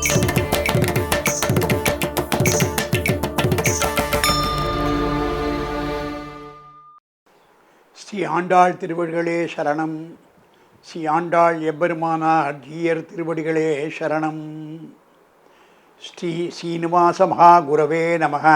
ஸ்ரீ ஆண்டாள் திருவடிகளே சரணம். ஸ்ரீ ஆண்டாள் எம்பெருமானார் ஜீயர் திருவடிகளே சரணம். ஸ்ரீ சீனிவாச மகாகுரவே நமக.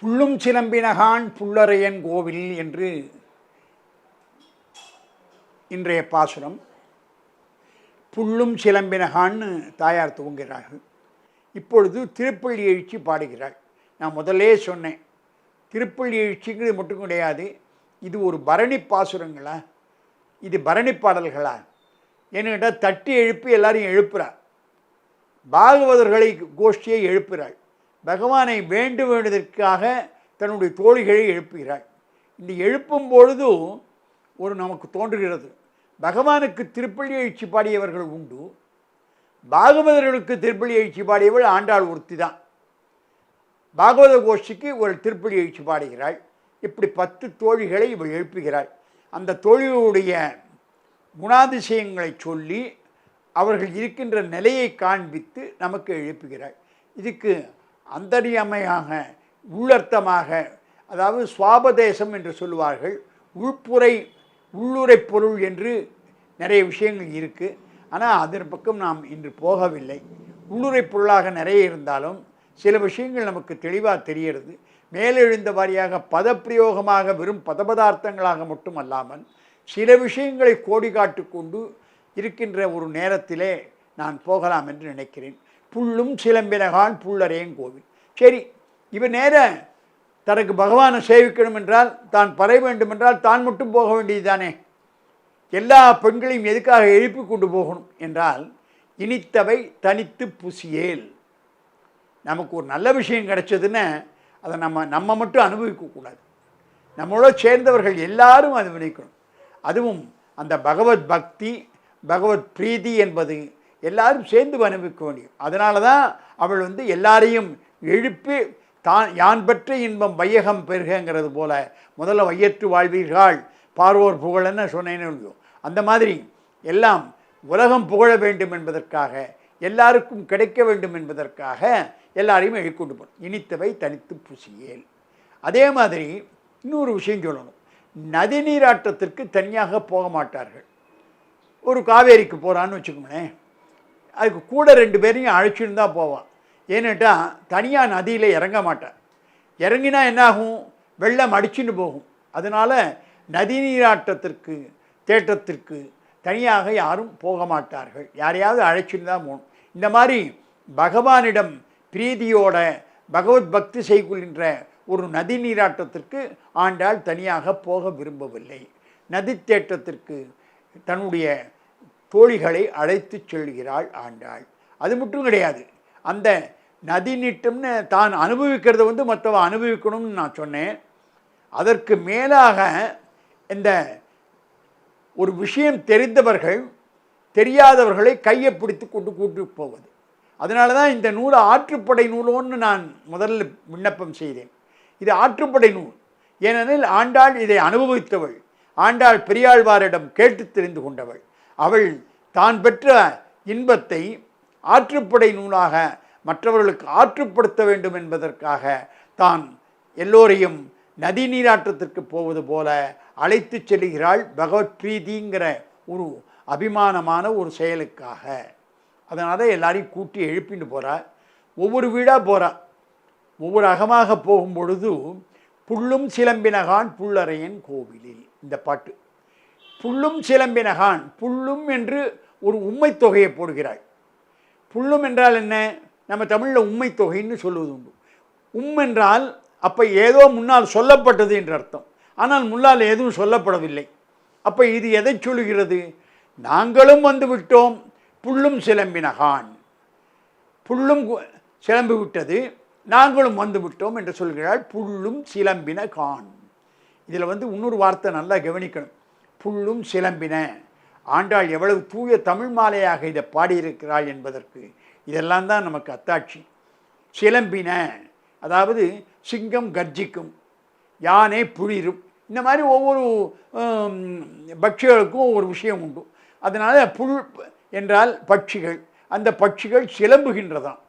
புள்ளும் சிலம்பினகான் புல்லரையன் கோவில் என்று இன்றைய பாசுரம். புல்லும் சிலம்பினகான்னு தாயார் துவங்குகிறார்கள். இப்பொழுது திருப்பள்ளி எழுச்சி பாடுகிறாள். நான் முதலே சொன்னேன். திருப்பள்ளி எழுச்சிங்கிறது மட்டும் கிடையாது. இது ஒரு பரணி பாசுரங்களா? இது பரணி பாடல்களா? என்கிட்ட தட்டி எழுப்பி எல்லாரையும் எழுப்புறார் பாகவதர்களை கோஷ்டியை எழுப்புகிறாள் பகவானை வேண்டு வேண்டுவதற்காக தன்னுடைய தோழிகளை எழுப்புகிறாள். இந்த எழுப்பும் பொழுதும் ஒரு நமக்கு தோன்றுகிறது. பகவானுக்கு திருப்பள்ளி எழுச்சி பாடியவர்கள் உண்டு. பாகவதர்களுக்கு திருப்பள்ளி எழுச்சி பாடியவள் ஆண்டாள் ஒருத்தி தான். பாகவத கோஷ்டிக்கு ஒரு திருப்பள்ளி எழுச்சி பாடுகிறாள். இப்படி பத்து தோழிகளை இவள் எழுப்புகிறாள். அந்த தோழிகளுடைய குணாதிசயங்களை சொல்லி அவர்கள் இருக்கின்ற நிலையை காண்பித்து நமக்கு எழுப்புகிறாள். இதுக்கு அந்தரியமையாக உள்ளர்த்தமாக அதாவது சுவாபதேசம் என்று சொல்லுவார்கள். உள்புறை உள்ளுரை பொருள் என்று நிறைய விஷயங்கள் இருக்குது ஆனால் அதன் பக்கம் நாம் இன்று போகவில்லை. உள்ளுரை பொருளாக நிறைய இருந்தாலும் சில விஷயங்கள் நமக்கு தெளிவாக தெரிகிறது மேலெழுந்த வாரியாக பதப்பிரயோகமாக வெறும் பதபதார்த்தங்களாக மட்டும் அல்லாமல் சில விஷயங்களை கோடி காட்டு கொண்டு இருக்கின்ற ஒரு நேரத்திலே நான் போகலாம் என்று நினைக்கிறேன். புல்லும் சிலம்பினகான் புல்லறையன் கோவில். சரி இவ நேர தனக்கு பகவானை சேவிக்கணும் என்றால் தான் பற வேண்டும் என்றால் தான் மட்டும் போக வேண்டியதுதானே? எல்லா பெண்களையும் எதுக்காக எழுப்பி கொண்டு போகணும் என்றால் இனித்தவை தனித்து புசியேல். நமக்கு ஒரு நல்ல விஷயம் கிடைச்சதுன்னு அதை நம்ம நம்ம மட்டும் அனுபவிக்கக்கூடாது நம்மளோட சேர்ந்தவர்கள் எல்லாரும் அனுபவிக்கணும் அதுவும் அந்த பகவத் பக்தி பகவத் பிரீதி என்பது எல்லாரும் சேர்ந்து அனுபவிக்க வேண்டியது. அதனால தான் அவள் வந்து எல்லாரையும் எழுப்பி தான் யான் பெற்ற இன்பம் வையகம் பெருகங்கிறது போல முதல்ல வையற்று வாழ்வீர்கள். பார்வோர் புகழன்னு சொன்னேன்னு அந்த மாதிரி எல்லாம் உலகம் புகழ வேண்டும் என்பதற்காக எல்லாருக்கும் கிடைக்க வேண்டும் என்பதற்காக எல்லாரையும் எழுக்கொண்டு போகணும் இனித்தவை தனித்து புசியேல். அதே மாதிரி இன்னொரு விஷயம் சொல்லணும். நதி நீராட்டத்திற்கு தனியாக போக மாட்டார்கள். ஒரு காவேரிக்கு போகிறான்னு வச்சுக்கோங்களேன். அதுக்கு கூட ரெண்டு பேரையும் அழைச்சிருந்தா போவான். ஏன்னுட்டா தனியாக நதியில் இறங்க மாட்டேன் இறங்கினா என்னாகும்? வெள்ளம் அடிச்சுன்னு போகும். அதனால் நதி நீராட்டத்திற்கு தேட்டத்திற்கு தனியாக யாரும் போக மாட்டார்கள். யாரையாவது அழைச்சின்னு தான் போகணும். இந்த மாதிரி பகவானிடம் பிரீதியோட பகவத் பக்தி செய்கின்ற ஒரு நதி நீராட்டத்திற்கு ஆண்டாள் தனியாக போக விரும்பவில்லை. நதி தேட்டத்திற்கு தன்னுடைய தோழிகளை அழைத்து செல்கிறாள் ஆண்டாள். அது மட்டும் கிடையாது. அந்த நதி நீட்டம்னு தான் அனுபவிக்கிறத வந்து மற்றவ அனுபவிக்கணும்னு நான் சொன்னேன். அதற்கு மேலாக இந்த ஒரு விஷயம் தெரிந்தவர்கள் தெரியாதவர்களை கையை பிடித்து கொண்டு கூட்டு போவது. அதனால தான் இந்த நூலை ஆற்றுப்படை நூலோன்னு நான் முதல்ல விண்ணப்பம் செய்தேன். இது ஆற்றுப்படை நூல். ஏனெனில் ஆண்டாள் இதை அனுபவித்தவள். ஆண்டாள் பெரியாழ்வாரிடம் கேட்டு தெரிந்து கொண்டவள். அவள் தான் பெற்ற இன்பத்தை ஆற்றுப்படை நூலாக மற்றவர்களுக்கு ஆற்றுப்படுத்த வேண்டும் என்பதற்காக தான் எல்லோரையும் நதி நீராட்டத்திற்கு போவது போல அழைத்து செல்கிறாள் பகவத் பிரீதிங்கிற ஒரு அபிமானமான ஒரு செயலுக்காக. அதனால் எல்லாரையும் கூட்டி எழுப்பிட்டு போகிறா ஒவ்வொரு வீடாக போகிறா ஒவ்வொரு அகமாக போகும் பொழுது புல்லும் சிலம்பினகான் புல்லறையன் கோவிலில். இந்த பாட்டு. புல்லும் சிலம்பினகான் புல்லும் என்று ஒரு உண்மை தொகையை போடுகிறாள். புல்லும் என்றால் என்ன? நம்ம தமிழில் உண்மை தொகைன்னு சொல்லுவது உண்டு. உம் என்றால் அப்போ ஏதோ முன்னால் சொல்லப்பட்டது என்று அர்த்தம். ஆனால் முன்னால் எதுவும் சொல்லப்படவில்லை. அப்போ இது எதை சொல்லுகிறது? நாங்களும் வந்து விட்டோம் புல்லும் சிலம்பினகான் புல்லும் கு- சிலம்பி விட்டது நாங்களும் வந்து விட்டோம் என்று சொல்கிறாள் புல்லும் சிலம்பின கான் இதில் வந்து இன்னொரு வார்த்தை நல்லா கவனிக்கணும். புல்லும் சிலம்பின. ஆண்டாள் எவ்வளவு தூய தமிழ் மாலையாக இதை பாடியிருக்கிறாள் என்பதற்கு இதெல்லாம் தான் நமக்கு அத்தாட்சி. சிலம்பின அதாவது சிங்கம் கர்ஜிக்கும் யானை புளிரும் இந்த மாதிரி ஒவ்வொரு பட்சிகளுக்கும் ஒவ்வொரு விஷயம் உண்டு. அதனால் புல் என்றால் பட்சிகள். அந்த பட்சிகள் சிலம்புகின்றதாம்.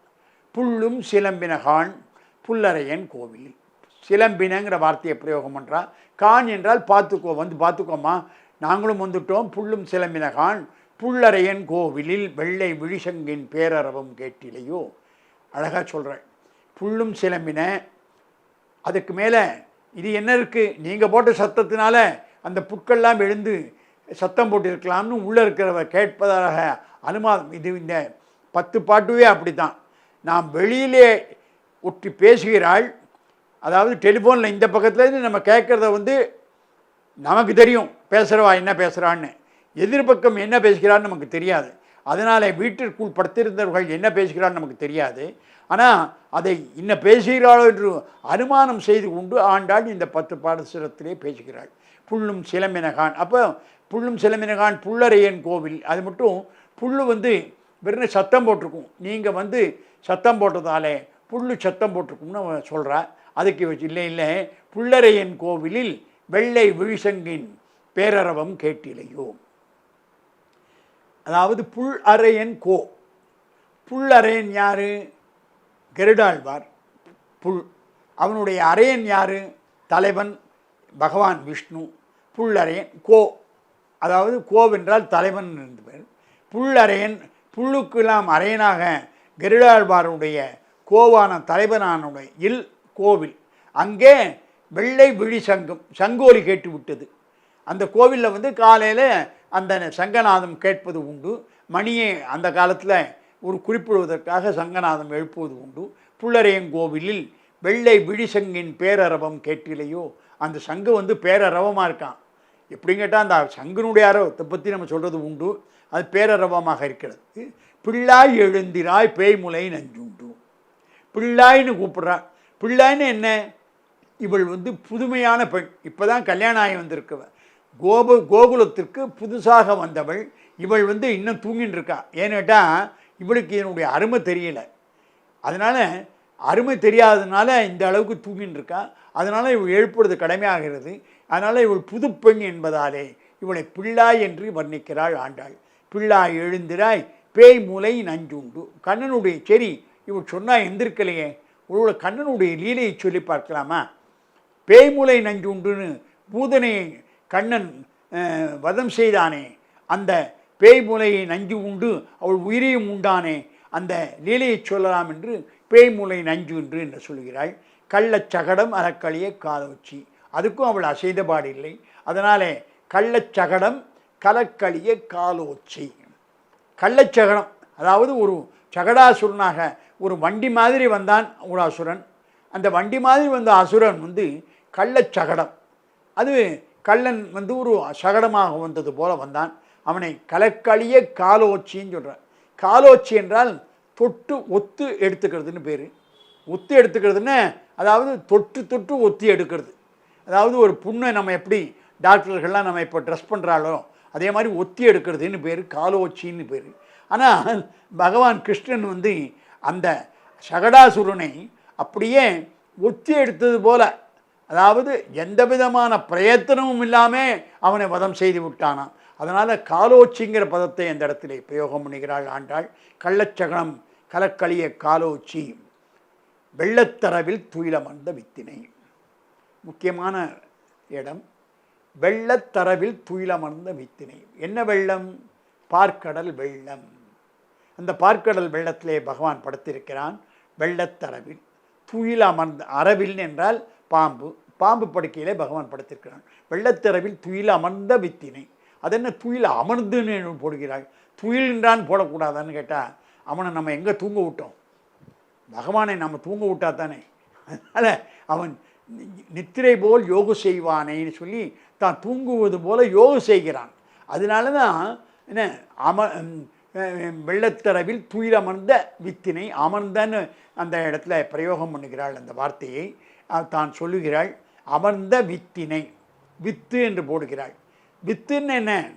புல்லும் சிலம்பினகான் புல்லறையன் கோவில் சிலம்பினங்கிற வார்த்தையை பிரயோகம் பண்ணுறான் கான் என்றால் பார்த்துக்கோ வந்து பார்த்துக்கோமா நாங்களும் வந்துட்டோம் புல்லும் சிலம்பினகான் புல்லறையன் கோவிலில் வெள்ளை விழிசங்கின் பேரரவம் கேட்டிலையோ? அழகாக சொல்கிறேன் புல்லும் சிலம்பின. அதுக்கு மேலே இது என்ன இருக்குது நீங்கள் போட்ட சத்தத்தினால அந்த புட்கள்லாம் எழுந்து சத்தம் போட்டிருக்கலாம்னு உள்ளே இருக்கிறவ கேட்பதாக அனுமானம் இது இந்த பத்து பாட்டுவே அப்படி தான் நாம் வெளியிலே ஒட்டி பேசுகிறாள். அதாவது டெலிஃபோனில் இந்த பக்கத்துலேருந்து நம்ம கேட்குறத வந்து நமக்கு தெரியும். பேசுகிறவா என்ன பேசுகிறான்னு எதிர்பக்கம் என்ன பேசுகிறான்னு நமக்கு தெரியாது. அதனால் வீட்டிற்குள் படுத்திருந்தவர்கள் என்ன பேசுகிறான்னு நமக்கு தெரியாது. ஆனால் அதை இன்ன பேசுகிறாளோ என்று அனுமானம் செய்து கொண்டு ஆண்டாள் இந்த பத்து பாடசிரத்திலே பேசுகிறாள். புல்லும் சிலமினகான். அப்போ புள்ளும் சிலமினகான் புல்லரையன் கோவில். அது மட்டும் புல்லு வந்து வெறும் சத்தம் போட்டிருக்கும். நீங்கள் வந்து சத்தம் போட்டதாலே புல்லு சத்தம் போட்டிருக்கும்னு சொல்கிறா அதுக்கு வச்சு இல்லை இல்லை. புல்லரையன் கோவிலில் வெள்ளை விழிசங்கின் பேரரவம் கேட்டிலையோ. அதாவது புல் அரையன் கோ. புல் அரையன் யார்? கருடாழ்வார். புல். அவனுடைய அரையன் யார்? தலைவன் பகவான் விஷ்ணு. புல்லரையன் கோ. அதாவது கோவென்றால் தலைவன் என்று பேர் புல்லரையன் புல்லுக்கெல்லாம் அரையனாக கருடாழ்வாருடைய கோவான தலைவனானுடைய இல் கோவில். அங்கே வெள்ளை விழி சங்கம் சங்கோலி கேட்டு விட்டது அந்த கோவிலில் வந்து காலையில் அந்த சங்கநாதம் கேட்பது உண்டு. மணியை அந்த காலத்தில் ஒரு குறிப்பிடுவதற்காக சங்கநாதம் எழுப்புவது உண்டு. புள்ளரையங்கோவிலில் வெள்ளை விழிசங்கின் பேரரவம் கேட்டிலையோ அந்த சங்கு வந்து பேரரவமாக இருக்கான். எப்படின்னு கேட்டால் அந்த சங்கனுடைய அரவத்தை பற்றி நம்ம சொல்கிறது உண்டு. அது பேரரவமாக இருக்கிறது. பிள்ளாய் எழுந்திராய் பேய்முலை நஞ்சுண்டு. பிள்ளாய்னு கூப்பிட்றா. பிள்ளாய்னு என்ன? இவள் வந்து புதுமையான பெண். இப்போ தான் கல்யாணம் ஆகி வந்திருக்கவ. கோபு கோகுலத்திற்கு புதுசாக வந்தவள். இவள் வந்து இன்னும் தூங்கின்னு இருக்கா ஏன்னு கேட்டால் இவளுக்கு என்னுடைய அருமை தெரியல. அதனால் அருமை தெரியாததுனால இந்த அளவுக்கு தூங்கின்னு இருக்கா அதனால் இவள் எழுப்புறது கடமையாகிறது. அதனால் இவள் புதுப்பெண் என்பதாலே இவளை பிள்ளாய் என்று வர்ணிக்கிறாள் ஆண்டாள். பிள்ளாய் எழுந்திராய் பேய் மூலை நஞ்சுண்டு. கண்ணனுடைய செரி இவள் சொன்னால் எந்திருக்கலையே. இவளோட கண்ணனுடைய லீலையை சொல்லி பார்க்கலாமா? பேய்முலை நஞ்சுண்டுன்னு பூதனையை கண்ணன் வதம் செய்தானே அந்த பேய் மூலையை நஞ்சு உண்டு அவள் உயிரையும் உண்டானே அந்த லீலையை சொல்லலாம் என்று பேய் மூலை நஞ்சு என்று என்று சொல்கிறாள் கள்ளச்சகடம் அறக்களிய காலவச்சி அதுக்கும் அவள் அசைதபாடு இல்லை. அதனாலே கள்ளச்சகடம் கலக்களிய காலோச்சி. கள்ளச்சகடம் அதாவது ஒரு சகடாசுரனாக ஒரு வண்டி மாதிரி வந்தான் ஒரு அசுரன் அந்த வண்டி மாதிரி வந்த அசுரன் வந்து கள்ளச்சகடம் அது கள்ளன் வந்து ஒரு சகடமாக வந்தது போல வந்தான். அவனை கலக்களிய காலோச்சின்னு சொல்கிறான் காலோச்சி என்றால் தொட்டு ஒத்து எடுத்துக்கிறதுன்னு பேர். ஒத்து எடுத்துக்கிறதுன்னு அதாவது தொட்டு தொட்டு ஒத்தி எடுக்கிறது. அதாவது ஒரு புண்ணை நம்ம எப்படி டாக்டர்கள்லாம் நம்ம இப்போ ட்ரெஸ் பண்ணுறாளோ அதே மாதிரி ஒத்தி எடுக்கிறதுன்னு பேர் காலோச்சின்னு பேர். ஆனால் பகவான் கிருஷ்ணன் வந்து அந்த சகடாசுரனை அப்படியே ஒத்தி எடுத்தது போல அதாவது எந்த விதமான பிரயத்தனமும் இல்லாமல் அவனை வதம் செய்து விட்டானாம். அதனால் காலோச்சிங்கிற பதத்தை அந்த இடத்திலே பிரயோகம் பண்ணுகிறாள் ஆண்டாள். கள்ளச்சகனம் கலக்களிய காலோச்சி. வெள்ளத்தரவில் துயிலமர்ந்த வித்தினை. முக்கியமான இடம். வெள்ளத்தரவில் துயிலமர்ந்த வித்தினை. என்ன வெள்ளம்? பார்க்கடல் வெள்ளம். அந்த பார்க்கடல் வெள்ளத்திலே பகவான் படுத்திருக்கிறான். வெள்ளத்தரவில். துயில் அமர்ந்த அரவில் என்றால் பாம்பு பாம்பு படுக்கையிலே பகவான் படுத்திருக்கிறான். வெள்ளத்தரவில் துயில் அமர்ந்த வித்தினை. அது என்ன துயில் அமர்ந்துன்னு போடுகிறாள் துயில்ன்றான் போடக்கூடாதான்னு கேட்டால் அவனை நம்ம எங்கே தூங்க விட்டோம்? பகவானை நம்ம தூங்க விட்டா தானே? அதனால் அவன் நித்திரை போல் யோக செய்வானேன்னு சொல்லி தான் தூங்குவது போல யோகம் செய்கிறான். அதனால தான் என்ன அம வெள்ளத்தரவில் துயில் அமர்ந்த வித்தினை அமர்ந்தன்னு அந்த இடத்துல பிரயோகம் பண்ணுகிறாள் அந்த வார்த்தையை. தான் சொல்லுகிறாள் அமர்ந்த வித்தினை. வித்து என்று போடுகிறாள். வித்துன்னு என்ன?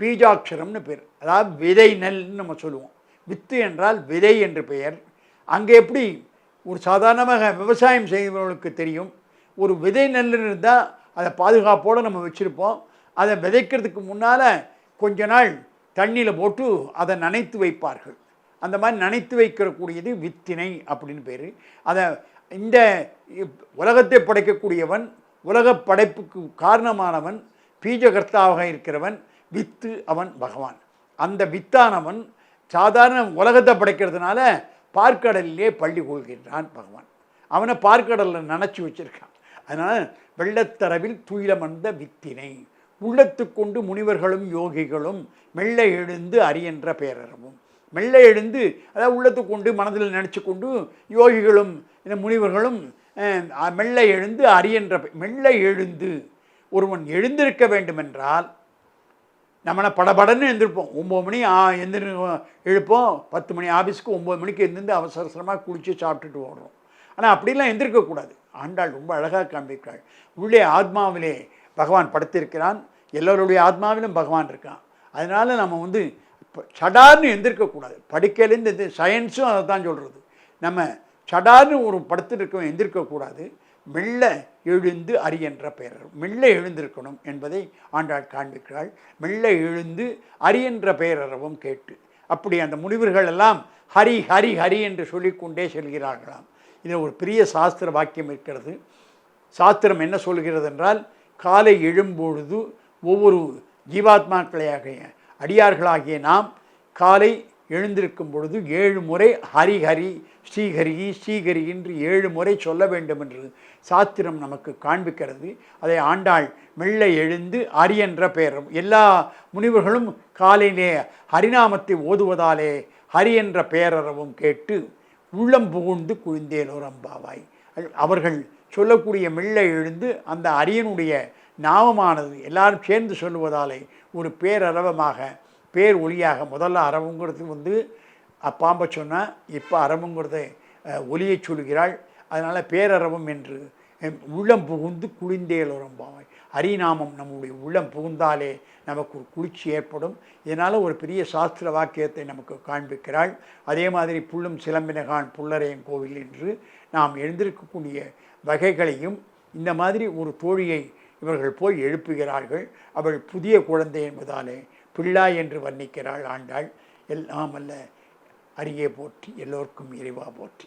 பீஜாட்சரம்னு பேர். அதாவது விதை நெல்னு நம்ம சொல்லுவோம். வித்து என்றால் விதை என்று பெயர். அங்கே எப்படி? ஒரு சாதாரணமாக விவசாயம் செய்பவர்களுக்கு தெரியும். ஒரு விதை நெல் இருந்தால் அதை பாதுகாப்போடு நம்ம வச்சுருப்போம். அதை விதைக்கிறதுக்கு முன்னால் கொஞ்ச நாள் தண்ணியில் போட்டு அதை நனைத்து வைப்பார்கள். அந்த மாதிரி நனைத்து வைக்கக்கூடியது வித்தினை அப்படின்னு பேர். அதை இந்த உலகத்தை படைக்கக்கூடியவன் உலக படைப்புக்கு காரணமானவன் பீஜகர்த்தாவாக இருக்கிறவன் வித்து அவன் பகவான். அந்த வித்தானவன் சாதாரண உலகத்தை படைக்கிறதுனால பார்க்கடலிலே பள்ளி கொள்கின்றான் பகவான். அவனை பார்க்கடலில் நனைச்சி வச்சிருக்கான். அதனால் வெள்ளத்தரவில் துயிலமர்ந்த வித்தினை உள்ளத்துக்கொண்டு முனிவர்களும் யோகிகளும் மெல்ல எழுந்து அரியன்ற பேரறவும் மெல்ல எழுந்து அதாவது உள்ளத்துக்கொண்டு மனதில் நினச்சி கொண்டு யோகிகளும் இந்த முனிவர்களும் மெல்ல எழுந்து அரியன்ற மெல்ல எழுந்து ஒருவன் எழுந்திருக்க வேண்டுமென்றால் நம்மளை படபடன்னு எழுந்திருப்போம். ஒம்பது மணி ஆ எழுப்போம். பத்து மணி ஆஃபீஸ்க்கு ஒம்பது மணிக்கு எழுந்திருந்து அவசர அவசரமாக குளித்து சாப்பிட்டுட்டு ஓடுறோம். ஆனால் அப்படிலாம் எழுந்திருக்கக்கூடாது. ஆண்டாள் ரொம்ப அழகாக காண்பிக்கிறாள். உள்ளே ஆத்மாவிலே பகவான் படுத்திருக்கிறான். எல்லோருடைய ஆத்மாவிலும் பகவான் இருக்கான். அதனால் நம்ம வந்து சடார்னு எந்திரிக்கக்கூடாது படுக்கையிலேருந்து இந்த சயின்ஸும் அதை தான் சொல்கிறது நம்ம சடார்னு ஒரு படுத்திருக்கவன் எந்திரிக்கக்கூடாது மெல்ல எழுந்து அரியன்ற பெயர். மெல்ல எழுந்திருக்கணும் என்பதை ஆண்டாள் காண்பிக்கிறாள். மெல்ல எழுந்து அரியன்ற பெயரவும் கேட்டு. அப்படி அந்த முனிவர்கள் எல்லாம் ஹரி ஹரி ஹரி என்று சொல்லிக்கொண்டே செல்கிறார்களாம். இதில் ஒரு பெரிய சாஸ்திர வாக்கியம் இருக்கிறது. சாஸ்திரம் என்ன சொல்கிறது என்றால் காலை எழும்பொழுது ஒவ்வொரு ஜீவாத்மாக்களையாக அடியார்களாகிய நாம் காலை எழுந்திருக்கும் பொழுது ஏழு முறை ஹரிஹரி ஸ்ரீஹரி ஸ்ரீஹரி என்று ஏழு முறை சொல்ல வேண்டும் என்று சாத்திரம் நமக்கு காண்பிக்கிறது. அதை ஆண்டாள் மெல்ல எழுந்து ஹரி என்ற பெயர் எல்லா முனிவர்களும் காலையிலே ஹரிநாமத்தை ஓதுவதாலே ஹரி என்ற பெயரறவும் கேட்டு உள்ளம் புகுந்து குழிந்தேலோர் அம்பாவாய். அவர்கள் சொல்லக்கூடிய மெல்ல எழுந்து அந்த அரியனுடைய நாமமானது எல்லாரும் சேர்ந்து சொல்லுவதாலே ஒரு பேரரவமாக பேர் ஒளியாக முதல்ல அரவுங்கிறது வந்து அப்பாம்ப சொன்னால் இப்போ அறவுங்கிறத அஹ், ஒலியை சொல்கிறாள். அதனால் பேரரவம் என்று உள்ளம் புகுந்து குளிந்தேலோரம் பாவாய் ஹரிநாமம் நம்முடைய உள்ளம் புகுந்தாலே நமக்கு ஒரு குளிர்ச்சி ஏற்படும். இதனால் ஒரு பெரிய சாஸ்திர வாக்கியத்தை நமக்கு காண்பிக்கிறாள். அதே மாதிரி புல்லும் சிலம்பினகான் புல்லரையன் கோவில் என்று நாம் எழுந்திருக்கக்கூடிய வகைகளையும் இந்த மாதிரி ஒரு தோழியை இவர்கள் போய் எழுப்புகிறார்கள். அவள் புதிய குழந்தை என்பதாலே பிள்ளாய் என்று வர்ணிக்கிறாள் ஆண்டாள். எல்லாம் அல்ல அருகே போற்றி எல்லோருக்கும் இறைவா போற்றி.